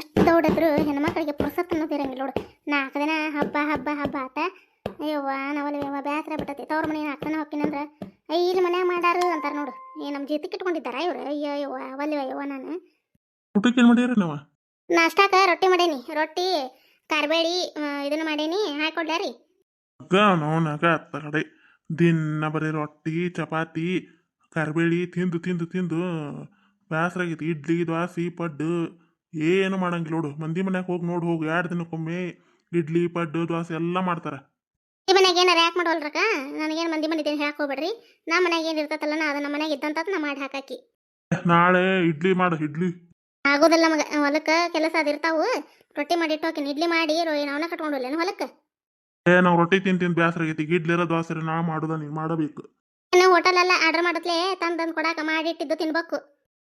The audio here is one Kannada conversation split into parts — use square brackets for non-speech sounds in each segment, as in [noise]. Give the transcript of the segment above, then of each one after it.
ಎಷ್ಟು ದೊಡ್ಡದ್ರು ಹೆಣ್ಮಕ್ಳಿಗೆ ಪುರ್ಸತ್ ಅನ್ನೋದು ಇರಂಗಿಲ್ಲ ನೋಡು. ನಾಲ್ಕು ದಿನ ಹಬ್ಬ ಹಬ್ಬ ಹಬ್ಬ ಆತ. ಅಯ್ಯವ್ವ ನಾವಲ್ಲಿ ಯವ್ವ ಬೇಸರ ಬಿಟ್ಟತಿ. ತವ್ರ ಮನೆ ನಾಲ್ಕು ದಿನ ಹೋಗ್ತೀನಂದ್ರೆ ಅಯ್ಯ ಇಲ್ಲಿ ಮನ್ಯಾಗ ಮಾಡಾರು ಅಂತಾರೆ ನೋಡು. ಏ ನಮ್ಮ ಜೀತಕ್ಕೆ ಇಟ್ಕೊಂಡಿದ್ದಾರ ಇವ್ರು? ಅಯ್ಯೋ ಯವ್ವ ಒಲ್ಲಿ ಯವ್ವ ನಾನು. ಊಟಕ್ಕೆ ಏನು ಮಾಡ್ಯಾರ ನೀವು? ನಾಷ್ಟಾಕ ರೊಟ್ಟಿ ಮಾಡೇನಿ. ರೊಟ್ಟಿ ಕಾರ್ಬೇಳಿ ಇದನ್ನ ಮಾಡೇನಿ. ಹಾಕೊಡ್ಲಾ ರೀ ಅಕ್ಕ ನೋನಗ ಅತ್ತಗಡೆ ದಿನ ಬರೀ ರೊಟ್ಟಿ ಚಪಾತಿ ಕರ್ಬೇಳಿ ತಿಂದು ತಿಂದು ತಿಂದು ಬೇಸರಾಗೈತಿ ಇಡ್ಲಿ ದ್ವಾಸಿ ಪಡ್ಡು. ಏನು ಮಾಡಂಗಿಲ್ಲ ನೋಡು. ಮಂದಿ ಮನ್ಯಾಗ ಹೋಗಿ ನೋಡು ಹೋಗಿ ಎರಡು ದಿನಕ್ಕೊಮ್ಮೆ ಇಡ್ಲಿ ಪಡ್ಡು ದೋಸೆ ಎಲ್ಲ ಮಾಡ್ತಾರೆ. ಈ ಮನ್ಯಾಗ ಏನಾರ ಯಾಕೆ ಮಾಡೋಲ್ರಕ್ಕ? ನನಗೇನು ಮಂದಿ ಬಂದಿದ್ದೇನೆ ಹೇಳಕ್ ಹೋಗ್ಬೇಡ್ರಿ. ನಮ್ಮ ಮನೆಗೆ ಏನು ಇರ್ತತಲ್ಲ ನಾ ಅದನ್ನ ಮನೆಗೆ ಇದ್ದಂತ ನಾ ಮಾಡಿ ಹಾಕಾಕಿ. ನಾಳೆ ಇಡ್ಲಿ ಮಾಡು ಇಡ್ಲಿ. ಆಗೋದಿಲ್ಲ ಮಗ ಹೊಲಕ್ಕೆ ಕೆಲಸ ಅದಿರ್ತಾವು ರೊಟ್ಟಿ ಮಾಡಿ ಇಟ್ಟೋಕಿನಿ ಇಡ್ಲಿ ಮಾಡಿ ನಾವನ್ನ ಕಟ್ಕೊಂಡು ಹೋಗ್ಲೇನು ಹೊಲಕ್ಕೆ? ಏ ನಾವು ರೊಟ್ಟಿ ತಿಂದು ತಿಂದು ಇಡ್ಲಿ ಇರೋ ನಾ ಮಾಡೋದ ನೀನು ಮಾಡಬೇಕು. ನಾವು ಹೋಟೆಲ್ ಎಲ್ಲ ಆರ್ಡರ್ ಮಾಡತ್ಲೆ ತಂದು ತಂದು ಕೊಡಾಕ ಮಾಡಿಟ್ಟಿದ್ದು ತಿನ್ಬೇಕು.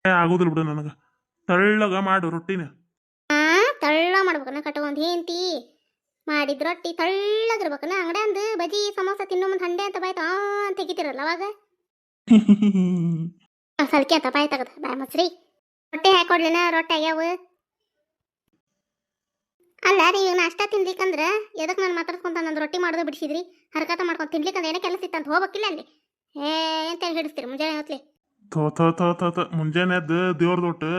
ಏ ಆಗೋದಿಲ್ಲ ಬಿಡು ನನಗೆ. ತಳ್ಳಗ ಮಾಡು ರೊಟ್ಟಿನ. ಆ ತಳ್ಳ ಮಾಡ್ಬೇಕನ್ನ ಕಟ್ಕೊಂಡ್ ಹೇಂತಿ ಮಾಡಿದ ರೊಟ್ಟಿ ತಳ್ಳಗಿರ್ಬೇಕನ್ನ ಅಂಗಡಿ ಅಂದ್ ಬಜಿ ಸಮೋಸ ತಿನ್ನೋ ಮುಂದ್ ಹಂಡೆ ಅಂತ ಬಾಯ್ತು ಆ ಅಂತ ತೆಗಿತಿರಲ್ಲ ಅವಾಗ. [laughs] ಸಲ್ಕೆ ಅಂತ ಬಾಯ್ ತಗದ. ಬಾಯ್ ಮಸ್ರಿ ರೊಟ್ಟಿ ಹಾಕೊಡ್ಲಿನ ರೊಟ್ಟಿ ಆಗ್ಯಾವ? ಅಲ್ಲ ರೀ ಈಗ ನಾಷ್ಟ ತಿನ್ಲಿಕ್ಕಂದ್ರ ಎದಕ್ ನಾನು ಮಾತಾಡ್ಕೊಂತ ನಂದು ರೊಟ್ಟಿ ಮಾಡೋದು ಬಿಡಿಸಿದ್ರಿ? ಹರಕತ ಮಾಡ್ಕೊಂಡು ತಿನ್ಲಿಕ್ಕಂದ್ರೆ ಏನೋ ಕೆಲಸ ಇತ್ತಂತ ಹೋಗ್ಬೇಕಿಲ್ಲ ಅಲ್ಲಿ. ಏ ಅಂತ ಹಿಡಿಸ್ತೀರಿ ಮುಂಜಾನೆ ಹೊತ್ಲಿ. ಥೋ ಥೋ ಥೋ ಥೋ ಮುಂಜಾನೆ ಎದ್ದು ದೇವ್ರ ದೊಟ್ಟು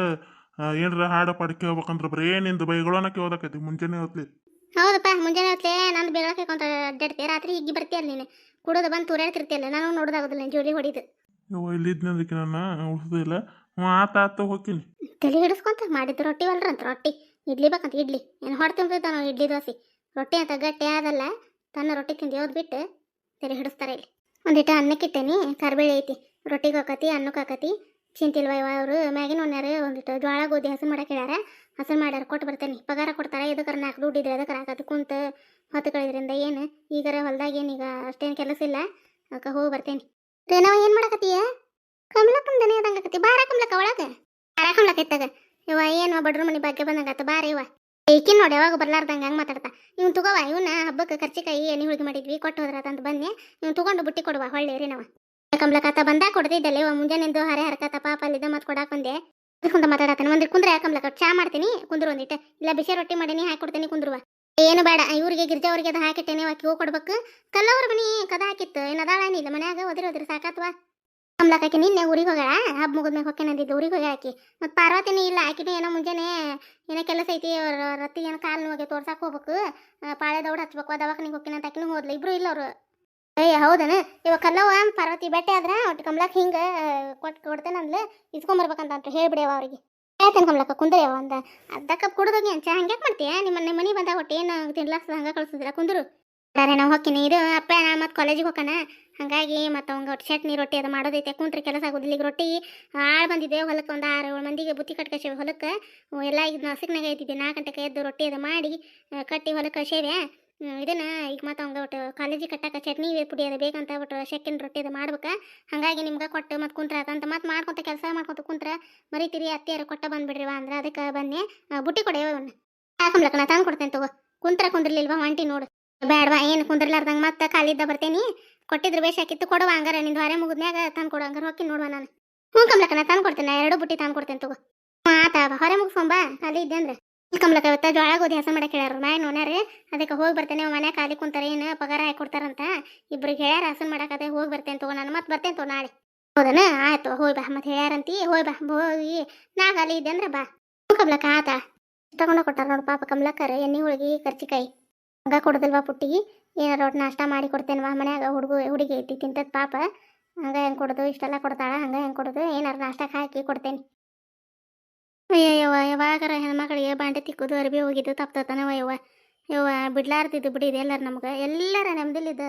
ಏನ್ರ ಹಾಡ ಪಾಡ ಕೇಳ್ಬೇಕಂತ ಬರೀ ನಿಂದು ಬೈಗಳನ್ನ ಕೇಳೋದಕ್ಕೈತಿ ಮುಂಜಾನೆ ಹೊತ್ಲಿ. ಹೌದಪ್ಪ ಮುಂಜಾನೆ ಹೊತ್ಲೆ ನಂದು ಬೇಗ ಕೇಳ್ಕೊಂತ ಅಡ್ಡಾಡ್ತೀಯ ರಾತ್ರಿ ಹಿಗ್ಗಿ ಬರ್ತೀಯಲ್ಲ ನೀನು. ಕುಡೋದು ಬಂದು ತೂರಾಡ್ತಿರ್ತಿಯಲ್ಲ ನಾನು ನೋಡೋದಾಗೋದಿಲ್ಲ ನೀನು ಜೋಲಿ ಹೊಡಿದು. ಅಯ್ಯೋ ಇಲ್ಲಿದ್ನಂದಕ್ಕೆ ನಾನು ಉಳಿಸೋದಿಲ್ಲ ಹ್ಞೂ ಆತ ಆತ ಹೋಗ್ತೀನಿ. ತಲೆ ಹಿಡಿಸ್ಕೊಂತ ಮಾಡಿದ್ದು ರೊಟ್ಟಿ ಒಲ್ರಂತ ರೊಟ್ಟಿ. ಇಡ್ಲಿ ಬೇಕಂತ ಇಡ್ಲಿ. ಏನು ಹೊಡೆ ತುಂಬಿರ್ತಾನ ಇಡ್ಲಿ ದೋಸೆ. ರೊಟ್ಟಿ ಅಂತ ಗಟ್ಟಿ ಆದಲ್ಲ ತನ್ನ ರೊಟ್ಟಿ ತಿಂದು ಯಾವ್ದು ಬಿಟ್ಟು ತಲೆ ಹಿಡಿಸ್ತಾರೆ ಇಲ್ಲಿ. ಒಂದಿಟ್ಟು ಅನ್ನಕ್ಕಿಟ್ಟೇನಿ ಕರ್ಬೇಳೆ ಐತಿ. ರೊಟ್ಟಿಗೆ ಹಾಕತಿ ಅನ್ನಕ್ಕೆ ಹಾಕತಿ. ಚಿಂತಿಲ್ವ ಇವ ಅವರು? ಮ್ಯಾಗಿನ ಒನ್ಯಾರ ಒಂದಿಟ್ಟು ಜೋಳ ಗೋಧಿ ಹಸಿ ಮಾಡಕ್ಕೆ ಹೇಳ್ಯಾರ. ಹಸನ್ ಮಾಡ್ಯಾರ ಕೊಟ್ಟು ಬರ್ತೇನೆ ಪಗಾರ ಕೊಡ್ತಾರೆ. ಇದಕ್ಕೆ ನಾಲ್ಕು ದುಡ್ಡು ಇದ್ರೆ ಅದಕ್ಕೆ ಹಾಕತ್ತು ಕುಂತ ಹೊತ್ತು ಕಳಿದ್ರಿಂದ ಏನು? ಈಗರ ಹೊಲ್ದಾಗ ಏನೀಗ ಅಷ್ಟೇನು ಕೆಲಸ ಇಲ್ಲ. ಅದಕ್ಕೆ ಹೋಗಿ ಬರ್ತೇನೆ. ರೇನವ ಏನು ಮಾಡಕತ್ತೀಯ? ಕಮಲಕ್ಕನ ದನಿ ಅದಂಗಕತ್ತಿ ಬಾರ ಕಮಲಕ್ಕ ಒಳಗೆ. ಬಾರ ಕಮಲಕ್ಕ ಇತ್ತಾಗ. ಇವ ಏನು ಬಡ್ರ ಮನೆ ಬಗ್ಗೆ ಬಂದಂಗತ್ತ ಬಾರ ಇವ. ಏಕಿನ್ ನೋಡಿ ಯಾವಾಗ ಬರ್ಲಾರ್ದಂಗ ಹಂಗೆ ಮಾತಾಡ್ತಾ. ಇವ್ನು ತಗೋವ. ಇವನ್ನ ಹಬ್ಬಕ್ಕೆ ಖರ್ಚಿಕಾಯಿ ಎಣ್ಣೆ ಹುಡುಗಿ ಮಾಡಿದ್ವಿ. ಕೊಟ್ಟು ಹೋದ್ರಾತಂತ ಬಂದೆ ಇವ್ನು ತಗೊಂಡು ಬುಟ್ಟಿ ಕೊಡುವ. ಹೊಳ್ಳಿ ರೀ ನಾವು ಕಮಲಕಾತ ಬಂದಾಗ ಕೊಡ್ತಿದ್ದಲ್ಲ ಇವ ಮುಂಜಾನೆಂದು ಹರೆ ಹರಕತ್ತ ಪಾಪ ಅಲ್ಲಿದ್ದ ಮತ್ತೆ ಕೊಡಾಕ್ ಬಂದೆ. ಕುಂದ ಮಾತಾಡತಾನೆ ಒಂದಿಟ್ಟು ಕುಂದ್ರೆ ಕಮಲಕ ಚಾ ಮಾಡ್ತೀನಿ. ಕುಂದ್ರು ಒಂದಿಟ್ಟು ಇಲ್ಲ, ಬಿಸಿ ರೊಟ್ಟಿ ಮಾಡೀನಿ, ಹಾಕಿ ಕೊಡ್ತೀನಿ ಕುಂದ್ರುವ ಏನು ಬೇಡ, ಇವ್ರಿಗೆ ಗಿರ್ಜಾ ಅವ್ರಿಗೆ ಅದು ಹಾಕಿಟ್ಟೇನೆ ಅಕ್ಕಿ ಹೋಗಿ ಕೊಡ್ಬೇಕು. ಕಲ್ಲವ್ರ ಮನಿ, ಕದ ಹಾಕಿತ್ತು. ಏನು ಅದಾಳ ಏನಿಲ್ಲ ಮನ್ಯಾಗ? ಒದಿರಿ ಒದಿರಿ ಸಾಕಾತ್ವಾ ಕಮಲಕಾಕಿ ನಿನ್ನೆ ಊರಿಗೆ ಹೋಗ್ಯಾಳ? ಹಬ್ಬ ಮುಗಿದ್ಮೇಲೆ ಹೊಕ್ಕೆ ನಂದಿದ್ದು ಊರಿಗೆ ಹೋಗಿ ಆಕಿ. ಮತ್ತು ಪಾರ್ವತಿನೇ ಇಲ್ಲ, ಆಕಿನೂ ಏನೋ ಮುಂಜಾನೆ ಏನೋ ಕೆಲಸ ಐತಿ, ಅವ್ರ ರತ್ತಿಗೆ ಏನೋ ಕಾಲು ನೋವಿಗೆ ತೋರ್ಸಕ್ಕೆ ಹೋಗ್ಬೇಕು. ಪಾಳೆ ದೌಡ್ ಹಚ್ಬೇಕು ದವಾಖಾನಿಗೆ ಹೋಗ್ತೀನಿ ಅಂತ ಆಕಿನೂ ಹೋದ್ಲ. ಇಬ್ರು ಇಲ್ಲ ಅವರು. ಏಯ್ ಹೌದನ? ಇವಾಗ ಕಲ್ಲವ್ವ ಪಾರ್ವತಿ ಬೆಟ್ಟೆ ಆದ್ರೆ ಒಟ್ಟು ಕಮಲಕ್ ಹಿಂಗ ಕೊಟ್ಟು ಕೊಡ್ತೇನೆ ಅಂದ್ಲೆ ಇಸ್ಕೊಂಬರ್ಬೇಕಂತ ಅಂತ ಹೇಳ್ಬಿಡಿಯವ ಅವ್ರಿಗೆ. ಆಯ್ತೇನು ಕಮಲಕ್ಕ, ಕುಂದ್ರಯವ ಅಂದ ಅರ್ಧ ಕಪ್ ಕುಡಿದೋಗಿ ಅಂತ ಹಂಗ್ಯಾಕೆ ಮಾಡ್ತೀಯ? ನಿಮ್ಮ ನಿಮ್ಮ ಮನೆ ಬಂದಾಗ ಒಟ್ಟು ಏನು ತಿನ್ಲಾಕ್ಸದ ಹಂಗೆ ಕಳ್ಸಿದ್ರ ಕುಂದ್ರು. ಅರೆ ನಾವು ಹೋಗ್ತೀನಿ ಇದು ಅಪ್ಪ, ನಾ ಮತ್ತೆ ಕಾಲೇಜಿಗೆ ಹೋಗೋಣ ಹಾಗಾಗಿ ಮತ್ತು ಅವಂಗೆ ಒಟ್ಟು ಚಟ್ನಿ, ರೊಟ್ಟಿ ಅದು ಮಾಡೋದೈತೆ. ಕುಂತ್ರೆ ಕೆಲಸ ಆಗೋದಿಲ್ಲ, ಈಗ ರೊಟ್ಟಿ ಆಳು ಬಂದಿದ್ದೆ ಹೊಲಕ್ಕೆ ಒಂದು ಆರು ಏಳು ಮಂದಿಗೆ ಬುತ್ತಿ ಕಟ್ಕಸೇವೆ ಹೊಲಕ್ಕೆ. ಎಲ್ಲ ಈಗ ನಸಿಕ್ನಾಗ ಐತಿದ್ದೆ ನಾಲ್ಕು ಗಂಟೆಗೆ ಎದ್ದು ರೊಟ್ಟಿ ಅದು ಮಾಡಿ ಕಟ್ಟಿ ಹೊಲಕ್ಕೆ ಕಸೇವೆ ಇದನ್ನ ಈಗ ಮತ್ತೆ ಅವಂಗೆ ಒಟ್ಟು ಕಾಲೇಜಿಗೆ ಕಟ್ಟಾಕ ಚಟ್ನಿ ಪುಡಿ ಅದು ಬೇಕಂತ ಒಟ್ಟು ಶೆಕ್ಕಿನ ರೊಟ್ಟಿ ಅದು ಮಾಡ್ಬೇಕು. ಹಾಗಾಗಿ ನಿಮ್ಗೆ ಕೊಟ್ಟು ಮತ್ತು ಕುಂತ್ರ ಅಂತ ಮತ್ತೆ ಮಾಡ್ಕೊತ ಕೆಲಸ ಮಾಡ್ಕೊತ ಕುಂತ್ರ ಮರಿತೀರಿ ಅತ್ತಿಯರು ಕೊಟ್ಟ ಬಂದ್ಬಿಡ್ರಿವ ಅಂದ್ರೆ ಅದಕ್ಕೆ ಬನ್ನಿ ಬುಟ್ಟಿ ಕೊಡೆಯವ ಅವನ್ನ ಹಾಕಂಬ್ಲಕ್ಕ ನಾ ತಂದು ಕೊಡ್ತೇನೆ ತಗೋ. ಕುಂತ್ರ ಕುಂದ್ರಲಿಲ್ವಾ ಒಂಟಿ ನೋಡು. ಬೇಡವಾ ಏನು ಕುಂದ್ರಲಾರ್ದಂಗೆ ಮತ್ತೆ ಖಾಲಿದ್ದ ಬರ್ತೀನಿ. ಕೊಟ್ಟಿದ್ರು ಬೇಷ್ ಹಾಕಿತ್ತು, ಕೊಡುವ ಹಂಗಾರ ನಿಂದು ಹೊರೆ ಮುಗಿದ್ಮ್ಯಾಗ ತಂದು ಕೊಡು, ಹಂಗಾರ ಹೋಗಿ ನೋಡುವ ನಾನು. ಹ್ಞೂ ಕಂಬ್ಲಕ್ಕ ನಾ ತಂದು ಕೊಡ್ತೇನೆ ಎರಡು ಬುಟ್ಟಿ ತಂದು ಕೊಡ್ತೇನೆ ತಗೋ. ಆತ ಹೊರೆ ಮುಗಿಸ್ಕೊಂಬ ಖಾಲಿ ಇದ್ದೆ ಅಂದ್ರೆ. ಕಮಲಕ್ಕ ಇವತ್ತ ಜೋಳ ಗೋಧಿ ಹಸ ಮಾಡಕ್ಕೆ ಹೇಳ್ಯಾರ. ಏನು ನೋಡ್ಯಾರ ಅದಕ್ಕೆ ಹೋಗಿ ಬರ್ತೇನೆ ಮನೆ ಖಾಲಿ ಕುಂತಾರೆ, ಏನು ಪಗಾರ ಹಾಕಿ ಕೊಡ್ತಾರಂತ ಇಬ್ರಿಗೆ ಹೇಳ್ಯಾರ, ಹಸನ್ ಮಾಡಕತ್ತೆ ಹೋಗಿ ಬರ್ತೇನೆ ತಗೋ, ನಾನು ಮತ್ತೆ ಬರ್ತೇನೆ ತಗೋ ನಾಳೆ. ಹೌದನ? ಆಯ್ತು, ಹೋಯ್ ಬಾ ಮತ್ತೆ ಹೇಳ್ಯಾರಂತಿ, ಹೋಯ್ ಬಾ ಹೋಗಿ ನಾ ಖಾಲಿ ಇದ್ದೆ ಅಂದ್ರೆ ಬಾ. ಕಮಲಕ್ಕ, ಆತ. ತಗೊಂಡ ಕೊಟ್ಟಾರ ನೋಡು ಪಾಪ ಕಮಲಕ್ಕರ, ಎಣ್ಣೆ, ಹೋಳಿಗೆ, ಕರ್ಚಿಕಾಯಿ. ಹಂಗ ಕೊಡೋದಿಲ್ವಾ ಪುಟ್ಟಿಗೆ? ಏನಾರ ಒಟ್ಟು ನಾಷ್ಟ ಮಾಡಿ ಕೊಡ್ತೇನವಾ ಮನ್ಯಾಗ ಹುಡುಗ, ಹುಡುಗಿ ಐತಿ, ತಿಂತದ ಪಾಪ. ಹಂಗ ಹೆಂಗೆ ಕೊಡೋದು? ಇಷ್ಟೆಲ್ಲ ಕೊಡ್ತಾಳ, ಹಂಗ ಹೆಂಗೆ ಕೊಡೋದು? ಏನಾರ ನಾಷ್ಟಕ್ಕೆ ಹಾಕಿ ಕೊಡ್ತೇನೆ. ಅಯ್ಯವ್ವ ಯಾವಾಗಾರ ಹೆಣ್ಮಕ್ಳಿಗೆ ಬಾಂಡೆ ತಿಕ್ಕೋದು, ಅರ್ಬಿ ಹೋಗಿದ್ದು ತಪ್ತತಾನವ ಯವ್ವ. ಯವ್ವ, ಬಿಡ್ಲಾರ್ದಿದ್ದು ಬಿಡಿದೆ ಎಲ್ಲರ ನಮ್ಗೆ. ಎಲ್ಲರ ನೆಮ್ಮದಿಲಿದ್ದ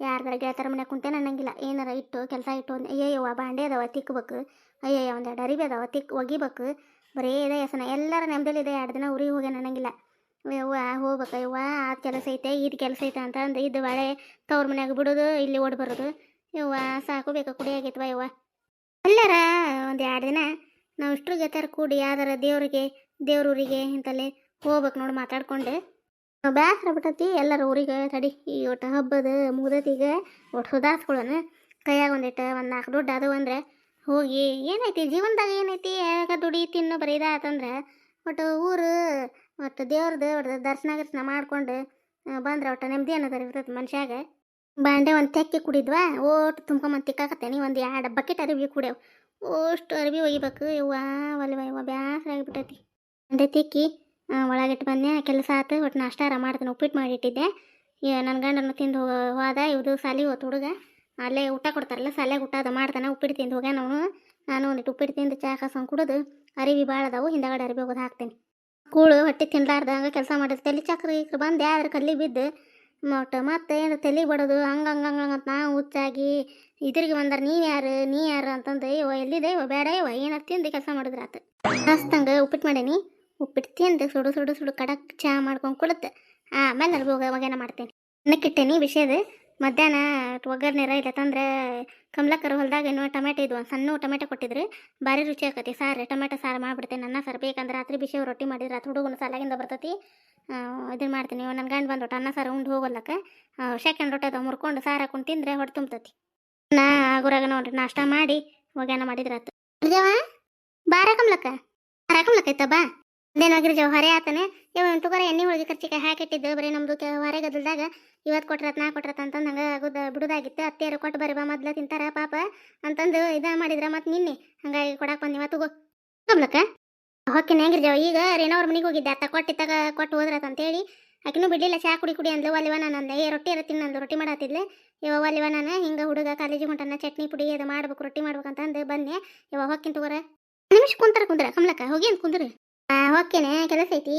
ಯಾರ್ದಾರ ಗೆಳತರ ಮನೆ ಕುಂತೇನೆ ಅನ್ನಂಗಿಲ್ಲ. ಏನಾರ ಇಟ್ಟು, ಕೆಲಸ ಇಟ್ಟು ಅಯ್ಯಯ್ಯವ ಬಾಂಡೆ ಅದಾವ, ತಿಕ್ಬೇಕು. ಅಯ್ಯಯ್ಯ ಒಂದೆರಡು ಅರಿಬಿ ಅದಾವ, ತಿಕ್ ಒಗಿಬೇಕು. ಬರೀ ಇದೆ ಯಸನ ಎಲ್ಲರ ನೆಮ್ಮದಿಲಿದೆ ಎರಡು ದಿನ ಊರಿಗೆ ಹೋಗ್ಯಾನ ಅನ್ನಂಗಿಲ್ಲ. ಯವ್ವ, ಹೋಗ್ಬೇಕು ಯವ್ವ ಆ ಕೆಲಸ ಐತೆ ಇದು ಕೆಲಸ ಐತೆ ಅಂತ ಅಂದು ಇದು ಬಾಳೆ ತವ್ರ ಮನ್ಯಾಗ ಬಿಡೋದು, ಇಲ್ಲಿ ಓಡ್ ಬರೋದು. ಯವ್ವ, ಸಾಕು, ಬೇಕು ಕುಡಿಯಾಗೈತವ ಯವ್ವ. ಎಲ್ಲರ ಒಂದು ಎರಡು ದಿನ ನಾವು ಇಷ್ಟರು ಗೆತ್ತಾರ ಕೂಡಿ ಯಾವ್ದಾರ ದೇವ್ರಿಗೆ, ದೇವ್ರೂರಿಗೆ ಇಂತಲ್ಲಿ ಹೋಗ್ಬೇಕು ನೋಡಿ ಮಾತಾಡ್ಕೊಂಡು. ಬ್ಯಾಸ್ರ ಬಿಟ್ಟತಿ, ಎಲ್ಲರ ಊರಿಗೆ ತಡಿ. ಈ ಒಟ್ಟು ಹಬ್ಬದ ಮುಗ್ದತಿಗೆ ಒಟ್ಟು ಸುಧಾರಿಸ್ಕೊಳ್ಳೋಣ ಕೈಯಾಗ ಒಂದಿಟ್ಟು ಒಂದು ನಾಲ್ಕು ದುಡ್ಡು ಅದು ಅಂದ್ರೆ ಹೋಗಿ, ಏನೈತಿ ಜೀವನದಾಗ ಏನೈತಿ? ಯಾವಾಗ ದುಡಿ ತಿನ್ನು ಬರೀದ ಆತಂದ್ರೆ ಒಟ್ಟು ಊರು, ಒಟ್ಟು ದೇವ್ರದ್ದು ಒಟ್ಟು ದರ್ಶನ ಗರ್ಶನ ಮಾಡ್ಕೊಂಡು ಬಂದ್ರೆ ಒಟ್ಟು ನೆಮ್ಮದಿ ಅನ್ನೋದಾರ ಇರ್ತೈತೆ ಮನುಷ್ಯಾಗ. ಬಾಂಡೆ ಒಂದು ತೆಕ್ಕಿ ಕುಡಿದ್ವಾ, ಓಟ್ ತುಂಬ್ಕೊಂಬಂದು ತಿಕ್ಕಾಕತ್ತೇನಿ. ಒಂದು ಎರಡು ಬಕೆಟ್ ಅರಿವಿ ಕುಡಿಯವು. ಓಷ್ಟು ಅರ್ಬಿ ಒಯ್ಬೇಕು ಇವ್ವ ಒಲ್ವ ಇವ್ವ ಬ್ಯಾಸರ ಆಗಿಬಿಟ್ಟೈತಿ. ಬಾಂಡೆ ತಿಕ್ಕಿ ಒಳಗಿಟ್ಟು ಬಂದೆ ಕೆಲಸ ಆತು ಒಟ್ಟು ನಾಷ್ಟಾರ ಮಾಡ್ತೀನಿ ಉಪ್ಪಿಟ್ಟು ಮಾಡಿಟ್ಟಿದ್ದೆ. ನನ್ನ ಗಂಡನ ತಿಂದು ಹೋದ, ಇವ್ದು ಸಾಲಿ ಹೋತು ಹುಡುಗ. ಅಲ್ಲೇ ಊಟ ಕೊಡ್ತಾರಲ್ಲ, ಸಾಲ್ಯಾಗ ಊಟ ಅದು ಮಾಡ್ತಾನೆ ಉಪ್ಪಿಟ್ಟು ತಿಂದು ಹೋಗ್ಯಾನ ಅವನು. ನಾನು ಒಂದಿಟ್ಟು ಉಪ್ಪಿಟ್ಟು ತಿಂದು ಚಾ ಕಸಂ ಕುಡಿದು, ಅರಿವಿ ಭಾಳ ಅದಾವು, ಹಿಂದಗಡೆ ಅರಿವಿ ಹೋಗೋದು ಹಾಕ್ತೀನಿ. ಕೂಳು, ಹೊಟ್ಟೆ ತಿನ್ಲಾರ್ದಂಗೆ ಕೆಲಸ ಮಾಡಿರ್ತಲ್ಲಿ ತಲೆ ಚಕ್ರ, ಇಕ್ರು ಬಂದೆ, ಆದ್ರೆ ಕಲ್ಲಿ ಬಿದ್ದು ಮೊಟ್ಟ ಮತ್ತೆ ಏನು ತಲೆ ಬಡೋದು, ಹಂಗೆ ಹಂಗೆ ಹಂಗೆ ಅಂತ ನಾವು ಹುಚ್ಚಾಗಿ ಇದ್ರಿಗೆ ಬಂದಾರ ನೀ ಯಾರು ನೀ ಯಾರು ಅಂತಂದು ಎಲ್ಲಿದೆ ಇವ ಬೇಡ ಇವ ಏನಾರು ತಿಂದು ಕೆಲಸ ಮಾಡಿದ್ರ ಆತು. ಮಸ್ತಂಗೆ ಉಪ್ಪಿಟ್ಟು ಮಾಡೇನಿ, ಉಪ್ಪಿಟ್ಟು ತಿಂದು ಸುಡು ಸುಡು ಸುಡು, ಕಡಕ್ ಚಾ ಮಾಡ್ಕೊಂಡು ಕುಡುತ್ತೆ ಆಮೇಲೆ ಅಲ್ಲಿ ಹೋಗ ಒಗ್ಗರಣೆ ಮಾಡ್ತೇನೆ. ಅನ್ನಕ್ಕಿಟ್ಟೇನಿ ವಿಷಯದ. ಮಧ್ಯಾಹ್ನ ಒಗ್ಗರಣೆ ಇಲ್ಲ ತಂದ್ರೆ ಕಮಲಕ್ಕರ ಹೊಲ್ದಾಗ ಏನೋ ಟೊಮೆಟೊ ಇದ್ವು ಸಣ್ಣ ಟೊಮೆಟೊ ಕೊಟ್ಟಿದ್ರಿ. ಭಾರಿ ರುಚಿ ಆಕತಿ. ಸಾರು ಟೊಮೆಟೊ ಸಾರು ಮಾಡ್ಬಿಡ್ತೇನೆ. ಅನ್ನ ಸಾರು ಬೇಕಂದ್ರೆ ರಾತ್ರಿ ಬಿಸಿ ರೊಟ್ಟಿ ಮಾಡಿದ್ರೆ ರಾತ್ರಿ ಹುಡುಗನ ಸಾಲಾಗಿಂದ ಬರ್ತೈತಿ. ಇದನ್ನ ಮಾಡ್ತೀನಿ. ನನ್ನ ಗಂಡು ಬಂದ್ಬಿಟ್ಟು ಅನ್ನ ಸಾರು ಉಂಡು ಹೋಗೋಲ್ಲಕ್ಕ. ಸೆಕೆಂಡ್ ರೊಟ್ಟಿ ಅದಾವ, ಮುರ್ಕೊಂಡು ಸಾರು ಹಾಕೊಂಡು ತಿಂದ್ರೆ ಹೊಟ್ಟೆ ತುಂಬತತಿ. ನಾ ಆಗುರಾಗ ನೋಡ್ರಿ, ನಾಷ್ಟ ಮಾಡಿ ಒಗ್ಯಾನ ಮಾಡಿದ್ರೆ ಆತು. ಗಿರ್ಜವ ಬಾರ ಕಮಲಕ್ಕ. ಬಾರ ಕಮ್ಲಕ್ಕ ಬಾ. ಅದೇನೋ ಗಿರ್ಜವ ಹೊರೆ ಆತನೆ ಇವ ತುಗರ ಎಣ್ಣೆ ಹೋಳಿಗೆ ಖರ್ಚಿಗೆ ಹಾಕಿಟ್ಟಿದ್ದು ಬರೀ ನಮ್ದು ಹೊರೆ ಗದಲ್ದಾಗ. ಇವತ್ತು ಕೊಟ್ರತ್ ನಾ ಕೊಟ್ರತ್ ಅಂತಂದು ಹಂಗೆ ಆಗುದ, ಬಿಡುದಾಗಿತ್ತು. ಅತ್ತೆಯರು ಕೊಟ್ಟು ಬರೀ ಬಾ, ಮೊದ್ಲ ತಿಂತಾರ ಪಾಪ. ಅಂತಂದು ಇದ ಮಾಡಿದ್ರ ಮತ್ತೆ ನಿನ್ನೆ. ಹಂಗಾಗಿ ಕೊಡಾಕ್ ಬಂದಿವ ಹೋಗು ಕಮ್ಲಕ್ಕ ಹೊಕ್ಕಿನ ಹೆಂಗಿರ್ಜವ ಈಗ ರೇಣವ್ರ ಮನೆಗೆ ಹೋಗಿದ್ದೆ. ಅತ್ತ ಕೊಟ್ಟು ತಗ ಕೊಟ್ಟು ಹೋದ್ರತ್ ಅಂತೇಳಿ. ಆಕಿನೂ ಬಿಡ್ಲಿಲ್ಲ, ಚಾ ಕುಡಿ ಕುಡಿ ಅಂದ್ಲು. ಒಲ್ಲಿವ ನಾನು ಅಂದೆ, ಏ, ರೊಟ್ಟಿ ಇರತ್ತೀನಿ ತಿನ್ನಂದು ರೊಟ್ಟಿ ಮಾಡತ್ತಿದ್ಲೆ ಇವ ಒಲ್ಲಿವ ನಾನು, ಹಿಂಗೆ ಹುಡುಗ, ಕಾಲೇಜಿಗೆ ಹೊಂಟನ, ಚಟ್ನಿ ಪುಡಿ ಅದು ಮಾಡ್ಬೇಕು, ರೊಟ್ಟಿ ಮಾಡ್ಬೇಕಂತ ಅಂದು ಬಂದೆ. ಇವ ಹೊಕ್ಕಿನ ತಗೋರ. ನಿಮಿಷ ಕುಂತಾರ ಕುಂದ್ರ. ಕಮ್ಲಕ್ಕ, ಹೋಗಿ ಅಂತ ಕುಂದ್ರ. ಹೊಕ್ಕೇನೆ ಕೆಲಸ ಐತಿ.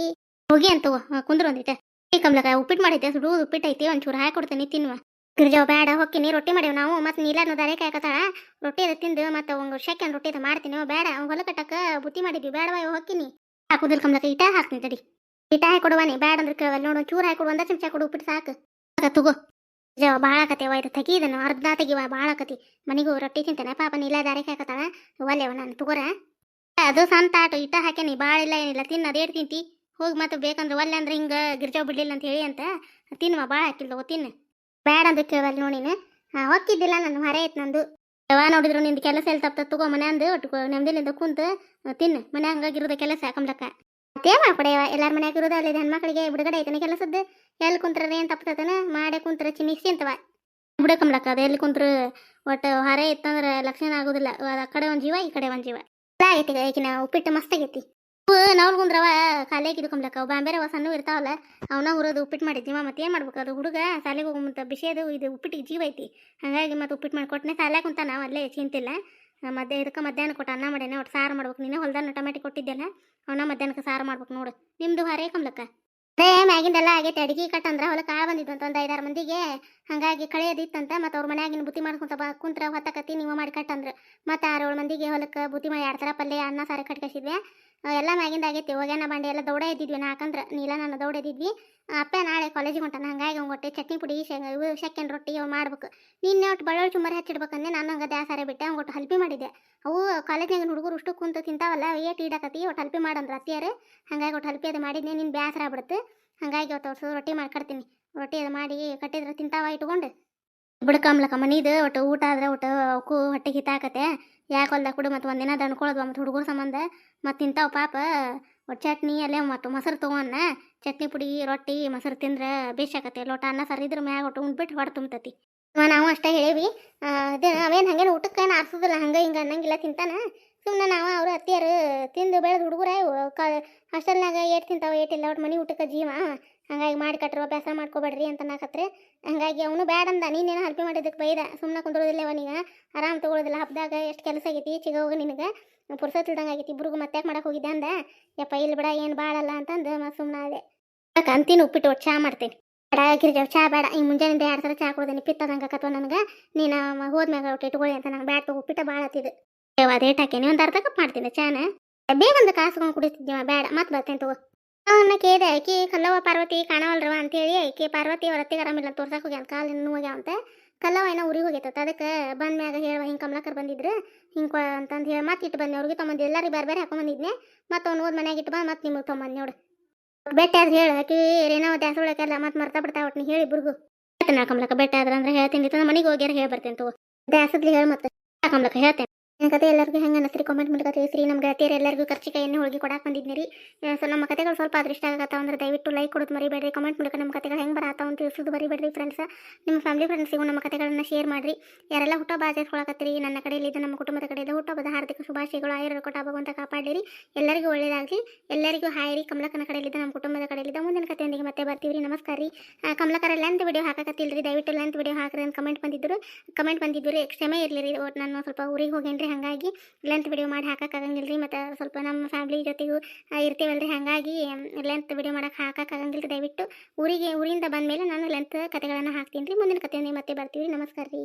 ಹೋಗಿ ಅಂತ ತಗೋ. ಕುಂದ್ರ ಒಂದಿಟ ಈ ಕಮ್ಲಕ್ಕ ಉಪ್ಪಿಟ್ಟು ಮಾಡಿದ್ದೆ, ಸುಡು ಉಪ್ಪಿಟ್ಟು ಐತಿ, ಒಂಚೂರು ಹಾಕಿ ಕೊಡ್ತೇನೆ ತಿನ್ನುವ ಗಿರ್ಜಾವ್ ಬೇಡ ಹೊಕ್ಕಿನಿ ರೊಟ್ಟಿ ಮಾಡೇವು ನಾವು. ಮತ್ತೆ ನೀಲಾರ್ನ ದಾರೆ ಕಾಯಕತ್ತಾಳ. ರೊಟ್ಟಿ ಅದು ತಿಂದು, ಮತ್ತೆ ಒಂದು ಶೆಕೆನ್ ರೊಟ್ಟಿ ಅದು ಮಾಡ್ತೀನಿ. ಬೇಡ ಹೊಲ ಕಟ್ಟಕ್ಕೆ ಬುತ್ತಿ ಮಾಡಿದ್ವಿ ಬೇಡವಾ ಹೊಕ್ಕಿನಿ ಹಾಕುದಿಲ್ಲ ಕಮ್ಲಕ್ಕ ಇಟ ಹಾಕ್ತೀನಿ ತಡಿ. ಇಟ ಹಾಕಿ ಕೊಡುವಾನಿ ಬೇಡ ಅಂದ್ರೆ ಕೇಳಲ್ಲ ನೋಡು ಚೂರು ಹಾಕಿ ಕೊಡು ಒಂದ ಚಮಚ ಕೊಡು ಉಪ್ಪಿಟ್ಟು ಸಾಕು. ಸಾಕ ತಗೋ. ಜವ ಭಾಳ ಕತೆ ಇದು. ತೆಗೀದನು ಅರ್ಧ ತೆಗಿವ, ಭಾಳ ಕತಿ ಮನೆಗೂ ರೊಟ್ಟಿ ತಿಂತಾನೆ, ಪಾಪ ನೀಲ ದಾರೆ ಹಾಕತ್ತಾಳ ಒಲ್ಲೆವ ನಾನು ತಗೋರ. ಅದು ಸಂತ ಆಟು, ಇಟ್ಟ ಹಾಕ್ಯನಿ ಭಾಳ ಇಲ್ಲ, ಏನಿಲ್ಲ, ತಿನ್ನ ಅದೇಟ್ ತಿಂತಿ ಹೋಗಿ ಮತ್ತೆ ಬೇಕಂದ್ರೆ ಒಲ್ಲೆ ಅಂದ್ರೆ ಹಿಂಗ ಗಿರ್ಜಾವ್ ಬಿಡ್ಲಿಲ್ಲ ಅಂತ ಹೇಳಿ ಅಂತ ತಿನ್ನುವ, ಬಾಳ ಹಾಕಿಲ್ಲ ತಿನ್ನ. ಬೇಡ ಅಂತ ಕೇಳಲ್ಲ ನೋಡಿನ ಹೊಕ್ಕಿದ್ದಿಲ್ಲ ನನ್ನ ಹೊರ ಐತೆ ನಂದು. ಯಾವ ನೋಡಿದ್ರು ನಿಂದು ಕೆಲಸ ಎಲ್ಲಿ ತಪ್ಪ ತಗೋ ಮನೆ ಅಂದು ಒಟ್ಟು ನೆಮ್ಮದಿಲಿಂದ ಕುಂತ ತಿನ್ನ. ಮನೆ ಹಂಗಾಗಿರೋದ ಕೆಲಸ ಹಾಕಂಬ್ಲಕ್ಕ ಮತ್ತೇ ಮಾಡ್ಕೊಡೆಯವ ಎಲ್ಲಾರ ಮನ್ಯಾಗ ಇರೋದು ಅಲ್ಲಿ, ಹೆಣ್ಮಕ್ಳಿಗೆ ಬಿಡುಗಡೆ ಐತನ ಕೆಲಸದ್ದು. ಎಲ್ಲಿ ಕುಂತ್ರ ಏನು ತಪ್ಪತನ ಮಾಡೇ ಕುಂತ್ರ ಚಿಮಿಕ್ಸಿ ಅಂತವ ಬಿಡಕಂಬ್ಲಕ್ಕ ಅದು ಎಲ್ಲಿ ಕುಂತ್ರು, ಒಟ್ಟು ಹೊರೆ ಇತ್ತಂದ್ರೆ ಲಕ್ಷಣ ಆಗೋದಿಲ್ಲ. ಆ ಕಡೆ ಒಂದು ಜೀವ, ಈ ಕಡೆ ಒಂದು ಜೀವ. ಆಗೈತಿ ಈಗಿನ ಉಪ್ಪಿಟ್ಟು ಮಸ್ತ್ ಆಗೈತಿ ನಾವು ಕುಂದ್ರವ ಖಾಲಿ ಆಗಿದ್ದು ಕಂಬ್ಲಕ್ಕ ಅವು ಬಾಂಬೆ ರವ ಸಣ್ಣ ಇರ್ತಾವಲ್ಲ ಅವನ ಹುರೋದು ಉಪ್ಪಿಟ್ಟು ಮಾಡಿದ್ವಿ ಮತ್ತೆ ಏನು ಮಾಡ್ಬೇಕು? ಅದು ಹುಡುಗ ಶಾಲೆಗೆ ಹೋಗೋ ಮತ್ತೆ ಬಿಸಿಯದು ಇದು ಉಪ್ಪಿಟ್ಟಿಗೆ ಜೀವ ಐತಿ. ಹಾಗಾಗಿ ಮತ್ತೆ ಉಪ್ಪಿಟ್ಟು ಮಾಡಿ ಕೊಟ್ಟನೆ ಸಾಲ್ಯಾಗ ಕುಂತ ನಾವು ಅಲ್ಲೇ ಚಿಂತಿಲ್ಲ. ಮಧ್ಯ ಇದಕ್ಕೆ ಮಧ್ಯಾಹ್ನ ಕೊಟ್ಟು ಅನ್ನ ಮಾಡೇನೆ, ಒಟ್ಟು ಸಾರು ಮಾಡ್ಬೇಕು. ನೀನು ಹೊಲ್ದಾನ ಟೊಮೆಟೊ ಕೊಟ್ಟಿದ್ದೆಲ್ಲ, ಅವನ ಮಧ್ಯಾಹ್ನಕ್ಕೆ ಸಾರು ಮಾಡ್ಬೇಕು ನೋಡು. ನಿಮ್ಮದು ಹರೇ ಕಂಬ್ಲಕ್ಕ? ಅದೇ ಮ್ಯಾಗಿಂದೆಲ್ಲ ಆಗೈತೆ. ಅಡಿಗೆ ಕಟ್ಟಂದ್ರ ಹೊಲಕ್ಕೆ ಕಾಳು ಬಂದಿದ್ದಂತ ಒಂದು ಐದಾರು ಮಂದಿಗೆ. ಹಾಗಾಗಿ ಕಳೆಯೋದಿತ್ತಂತ ಮತ್ತು ಅವ್ರ ಮನ್ಯಾಗಿನ ಬುತ್ತಿ ಮಾಡ್ಕೊಂತ ಬಾ, ಕುಂತ್ರ ಹೊತ್ತಕತ್ತಿ ನೀವು ಮಾಡಿ ಕಟ್ಟಂದ್ರೆ. ಮತ್ತು ಆರೇಳು ಮಂದಿಗೆ ಹೊಲಕ್ಕೆ ಬುತ್ತಿ ಮಾಡಿ ಎರಡು ಥರ ಪಲ್ಯ, ಅನ್ನ, ಸಾರು ಕಟ್ಕಸಿದ್ವಿ. ಎಲ್ಲ ಮ್ಯಾಗಿಂದ ಆಗೈತಿ. ಹೋಗ್ಯಾನ ಬಾಂಡೆ ಎಲ್ಲ ದೌಡ ಇದ್ದಿದ್ವಿ ನಾಕಂದ್ರ ನೀಲ ನಾನು ದೌಡ ಇದ್ದಿದ್ವಿ ಅಪ್ಪ ನಾಳೆ ಕಾಲೇಜಿಗೆ ಹೊಂಟಾನ, ಹಂಗಾಗಿ ಅವ್ನು ಚಟ್ನಿ ಪುಡಿ ಇವು ಸೆಕೆಂಡ್ ರೊಟ್ಟಿ ಅವು ಮಾಡ್ಬೇಕು. ನಿನ್ನೆ ಒಟ್ಟು ಬಳ್ಳೊಳ್ ಚುಮ್ಮರಿ ಹಚ್ಚಿಡ್ಬೇಕಂದ್ರೆ ನಾನು ಹಂಗೆ ದ್ಯಾಸಾರೆ ಬಿಟ್ಟೆ, ಅವ್ನು ಹಲ್ಪಿ ಮಾಡಿದ್ದೆ. ಅವು ಕಾಲೇಜ್ನಾಗಿನ ಹುಡುಗರು ಅಷ್ಟು ಕುಂತು ತಿಂತಾವಲ್ಲ ಏಟ್ ಇಡಕತ್ತಿ, ಒಟ್ಟು ಹಲ್ಪಿ ಮಾಡಂದ್ರೆ ಅತ್ತಿಯಾರು ಹಂಗಾಗಿ ಒಟ್ಟು ಹಲ್ಪಿ ಅದು ಮಾಡಿದ್ನೆ ನಿನ್ನ ಬೇಸರ ಆಗ್ಬಿಡುತ್ತೆ ಹಂಗಾಗಿ ಅವತ್ತು ರೊಟ್ಟಿ ಮಾಡ್ಕೊಡ್ತೀನಿ. ರೊಟ್ಟಿ ಅದು ಮಾಡಿ ಕಟ್ಟಿದ್ರೆ ತಿಂತಾವ ಇಟ್ಕೊಂಡು. ಬಿಡ್ಕಂಬ್ಲಕ್ಕ ಮನಿದು ಒಟ್ಟು ಊಟ ಆದ್ರೆ ಒಟ್ಟು ಅವಕ್ಕೂ ಹೊಟ್ಟೆಗೆ ಹಿತಾಕತೆ ಯಾಕೆ ಹೊಲ್ದಾಗ ಕೊಡು ಮತ್ತು ಒಂದಿನ ದಣ್ಕೊಳ್ಳೋದು ಮತ್ತು ಹುಡುಗರ ಸಂಬಂಧ. ಮತ್ತು ತಿಂತಾವ ಪಾಪ ಒಟ್ಟು ಚಟ್ನಿ ಅಲ್ಲೇ ಮತ್ತು ಮೊಸರು ತೊಗೊಂಡ ಚಟ್ನಿ ಪುಡಿ, ರೊಟ್ಟಿ, ಮೊಸರು ತಿಂದ್ರೆ ಬೇಷಾಕತ್ತೆ ಲೋಟ ಅನ್ನ ಸರ್ ಇದ್ರ ಮ್ಯಾಗ ಒಟ್ಟು ಉಂಡ್ಬಿಟ್ಟು ಹೊಡೆ ತುಂಬತತಿ. ನಾವು ಅಷ್ಟೇ ಹೇಳೀವಿ ಅದೇ ಅವೇನು ಹಂಗೇನು ಊಟಕ್ಕೆ ಏನು ಆರಿಸೋದಿಲ್ಲ. ಹಂಗೆ ಹಿಂಗೆ ಅನ್ನಂಗಿಲ್ಲ ತಿಂತಾನ. ಸುಮ್ಮನೆ ನಾವು ಅವರು ಅತ್ತಿಯರು ತಿಂದು ಬೆಳೆದು ಹುಡುಗರ ಕಾ ಹಾಸ್ಟೆಲ್ನಾಗ ಏಟ್ ತಿಂತಾವ ಏಟಿಲ್ಲ ಒಟ್ಟು ಮನೆ ಊಟಕ್ಕೆ ಜೀವ. ಹಂಗಾಗಿ ಮಾಡಿ ಕಟ್ಟಿರೋ ಅಭ್ಯಾಸ ಮಾಡ್ಕೋಬೇಡ್ರಿ ಅಂತ ನಾಕತ್ರೆ ಹಂಗಾಗಿ ಅವನು ಬ್ಯಾಡ ಅಂದ, ನೀನೇನು ಹಲ್ಪಿ ಮಾಡಿದ್ದಕ್ಕೆ ಬೈದ ಸುಮ್ಮನೆ ಕುಂದ್ರೋದಿಲ್ಲ ಅವನಿಗೆ ಆರಾಮ್ ತೊಗೊಳೋದಿಲ್ಲ ಹಬ್ಬದಾಗ ಎಷ್ಟು ಕೆಲಸ ಆಗೈತಿ ಚಿಗೋಗ ನಿನಗೆ? ಪುರ್ಸತ್ ಇಲ್ದಂಗೆ ಆಗೈತಿ, ಇಬ್ರಿಗೂ ಮತ್ತೆ ಮಾಡಕ್ಕೆ ಹೋಗಿದ್ದೆ ಅಂದ? ಯಪ್ಪ ಇಲ್ಲಿ ಬಿಡ, ಏನು ಬಾಳಲ್ಲ ಅಂತಂದು ಮತ್ತೆ ಸುಮ್ಮನೆ ಅದೇ. ಅಂತೀನಿ ಉಪ್ಪಿಟ್ಟು ಒಟ್ಟು ಚಾ ಮಾಡ್ತೀನಿ. ಬೇಡ ಗಿರಿಜಾವ್ ಚಾ ಬೇಡ, ಈ ಮುಂಜಾನೆ ಎರಡು ಸಲ ಚಾ ಕುಡ್ದೇನಿ, ಪಿತ್ತದಂಗೆ ಕತ್ವ ನನಗೆ. ನೀನು ಹೋದ್ಮ್ಯಾಗ ಒಟ್ಟು ಇಟ್ಕೊಳ್ಳಿ ಅಂತ ನಂಗೆ ಬ್ಯಾಟ್ ಉಪ್ಪಿಟ್ಟು ಭಾಳ ಹತ್ತಿದ್ದು ರೇಟ್ ಹಾಕೇನಿ ಒಂದು ಅರ್ಧ ಕಪ್ ಮಾಡ್ತೀನಿ, ಚಾನ? ಬೇಗ ಒಂದು ಕಾಸ್ಕೊಂಡು ಕುಡಿಸ್ತಿದ್ದೀವ ಬೇಡ, ಮತ್ತೆ ಬರ್ತೇನೆ ತಗೋ. ಅವನ್ನ ಕೇಳಿದೆ ಆಕಿ ಕಲ್ಲವ್ವ, ಪಾರ್ವತಿ ಕಾಣವಲ್ರವ ಅಂತೇಳಿ ಆಕಿ ಪಾರ್ವತಿ ಅವ್ರ ಅತ್ತಿಗೆ ಆರಾಮಿಲ್ಲ ತೋರ್ಸಕ್ಕೆ ಹೋಗ್ಯಾನ, ಕಾಲು ನೋವ್ಯಾವ ಅಂತ. ಕಲ್ಲವ್ವ ಏನೋ ಊರಿಗೆ ಹೋಗೈತತ್ತ ಅದಕ್ಕೆ ಬಂದ ಮ್ಯಾಗ ಹೇಳುವ, ಹಿಂಗೆ ಕಮಲಾಕರ್ ಬಂದಿದ್ರು, ಹಿಂಗೆ ಅಂತಂದು ಹೇಳಿ, ಮತ್ತೆ ಇಟ್ಟು ಬಂದೆ ಅವ್ರಿಗೆ ತೊಗೊಂಡು ಎಲ್ಲರಿಗೆ ಬೇರೆ ಬೇರೆ ಹಾಕೊಂಬಂದಿದ್ನೆ ಮತ್ತು ಅವ್ನು ಓದ್ ಮನ್ಯಾಗ ಇಟ್ಟು ಬಂದು ಮತ್ತೆ ನಿಮಗೆ ತೊಗೊಂಬಂದು ನೋಡು. ಬೆಟ್ಟ ಆದ್ರೆ ಹೇಳು ಆಕಿ ದ್ಯಾಸ ದ್ಯಾಸೊಳಕ್ಕೆಲ್ಲ ಮತ್ತೆ ಮರ್ತಾ ಬಿಡ್ತಾ ಒಟ್ಟು ನೀ ಹೇಳಿ ಇಬ್ರಿಗೂ. ಹೇಳ್ತೇನೆ ಕಮಲಕ್ಕ, ಬೆಟ್ಟ ಆದ್ರೆ ಅಂದ್ರೆ ಹೇಳ್ತೀನಿ ಮನೆಗೆ ಹೋಗ್ಯಾರ ಹೇಳಿ ಬರ್ತೇನೆ ತಗೋ. ದ್ಯಾಸದ್ಲಿ ಹೇಳಿ ಮತ್ತೆ, ಕಮಲಕ್ಕ ಹೇಳ್ತೇನೆ. ಕತೆ ಎಲ್ಲರಿಗೂ ಹೆಂಗೆ ಅನಿಸ್ರಿ ಕಾಮೆಂಟ್ ಮೂಲಕ ತಿಳಿಸ್ರಿ. ನಮ್ಮ ಗೆಳತಿಯರು ಎಲ್ಲರಿಗೂ ಖರ್ಚಿಕಾಯನ್ನು ಹೋಗಿ ಕೊಡಕ್ಕೆ ಬಂದಿದ್ನಿ ರೀ ಸೊ ನಮ್ಮ ಕತೆಗಳು ಸ್ವಲ್ಪ ಅದೃಷ್ಟ ಆಗತ್ತ ಅಂದ್ರೆ ದಯವಿಟ್ಟು ಲೈಕ್ ಕೊಡೋದು ಮರಿಬೇಡ್ರಿ. ಕಾಮೆಂಟ್ ಮೂಲಕ ನಮ್ಮ ಕತೆಗಳು ಹೆಂಗೆ ಬರತ್ತಾವ ಅಂತ ತಿಳಿಸೋದು ಬರಿಬೇಡ್ರಿ ಫ್ರೆಂಡ್ಸ್ ನಿಮ್ಮ ಫ್ಯಾಮಿಲಿ ಫ್ರೆಂಡ್ಸಿಗೂ ನಮ್ಮ ಕತೆಗಳನ್ನು ಶೇರ್ ಮಾಡಿರಿ. ಯಾರೆಲ್ಲ ಹುಟ್ಟ ಆಚರಿಸ್ಕೊಳಕತ್ತೀರಿ ನನ್ನ ಕಡೆಯಲ್ಲಿದ್ದ ನಮ್ಮ ಕುಟುಂಬದ ಕಡೆಯಿಂದ ಹುಟ್ಟುಹಬ್ಬದ ಹಾರ್ದಿಕ ಶುಭಾಶಯಗಳು ಆಯುರ ಕೊಟ್ಟ ಭಗವಂತ ಕಾಪಾಡಿರಿ ಎಲ್ಲರಿಗೂ ಒಳ್ಳೆಯದಾಗಲಿ ಎಲ್ಲರಿಗೂ ಹಾಯ್ ರೀ. ಕಮಲಕ್ಕನ ಕಡೆಯಲ್ಲಿದ್ದ ನಮ್ಮ ಕುಟುಂಬದ ಕಡೆಯಲ್ಲಿದ್ದ ಮುಂದಿನ ಕತೆಯೊಂದಿಗೆ ಮತ್ತೆ ಬರ್ತೀವಿ ರೀ ನಮಸ್ಕಾರ ರೀ. ಕಮಲಕರ ಲೆಂತ್ ವಿಡಿಯೋ ಹಾಕಕತ್ತಿಲ್ರಿ. ದಯವಿಟ್ಟು ಲೆಂತ್ ವಿಡಿಯೋ ಹಾಕ್ರಿ ಅಂತ ಕಮೆಂಟ್ ಬಂದಿದ್ದರು ಕಮೆಂಟ್ ಬಂದಿದ್ದರು ಕ್ಷಮೆ ಇರಲಿ ರೀ ನಾನು ಸ್ವಲ್ಪ ಊರಿಗೆ ಹೋಗೇನ್ರಿ. ಹಾಗಾಗಿ ಲೆಂತ್ ವಿಡಿಯೋ ಮಾಡಿ ಹಾಕಕ್ಕಾಗಂಗಿಲ್ಲ ರೀ ಮತ್ತು ಸ್ವಲ್ಪ ನಮ್ಮ ಫ್ಯಾಮ್ಲಿ ಜೊತೆಗೂ ಇರ್ತೇವಲ್ಲ ಇರ್ತೀವಲ್ರಿ. ಹಾಗಾಗಿ ಲೆಂತ್ ವಿಡಿಯೋ ಹಾಕಕ್ಕಾಗಂಗಿಲ್ಲ ರೀ ದಯವಿಟ್ಟು ಊರಿಗೆ, ಊರಿಂದ ಬಂದಮೇಲೆ ನಾನು ಲೆಂತ್ ಕತೆಗಳನ್ನು ಹಾಕ್ತೀನಿ ರೀ. ಮುಂದಿನ ಕತೆಯೊಂದಿಗೆ ಮತ್ತೆ ಬರ್ತೀವಿ ನಮಸ್ಕಾರ ರೀ.